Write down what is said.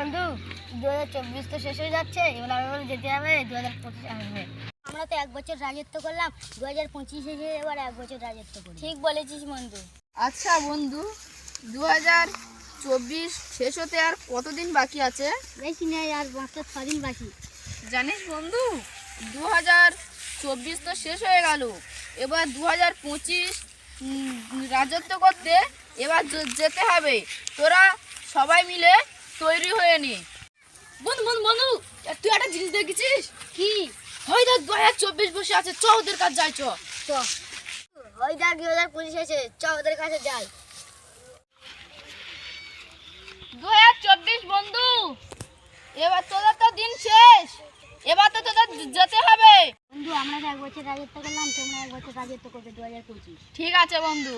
বন্ধু দু হাজার চব্বিশ তো শেষ হয়ে যাচ্ছে এবার আমি আমাদের যেতে হবে দু হাজার পঁচিশ আসবে। আমরা তো এক বছর রাজত্ব করলাম দু হাজার পঁচিশ এসে এবার এক বছর রাজত্ব করি। ঠিক বলেছিস বন্ধু। আচ্ছা বন্ধু দু হাজার চব্বিশ শেষ হতে আর কতদিন বাকি আছে? বেশি নেই আর মাত্র ছদিন বাকি। জানিস বন্ধু দু হাজার চব্বিশ তো শেষ হয়ে গেল। এবার দু হাজার পঁচিশ রাজত্ব করতে এবার যেতে হবে। তোরা সবাই মিলে তৈরি হয়ে নি। বন্ধু বন্ধু বন্ধু তুই একটা জিনিস দেখেছিস? কি? হয় দেখ দু হাজার চব্বিশ বসে আছে চ ওদের কাছে যাই চ। ওই দেখ দু হাজার পঁচিশ এসে চ ওদের কাছে যাই। দু হাজার চব্বিশ বন্ধু এবার তোদের তো দিন শেষ। এবার তো তোদের যেতে হবে। বন্ধু আমরা এক বছর রাজত্ব করলাম তোমরা এক বছর রাজত্ব করবে দু হাজার পঁচিশ। ঠিক আছে বন্ধু।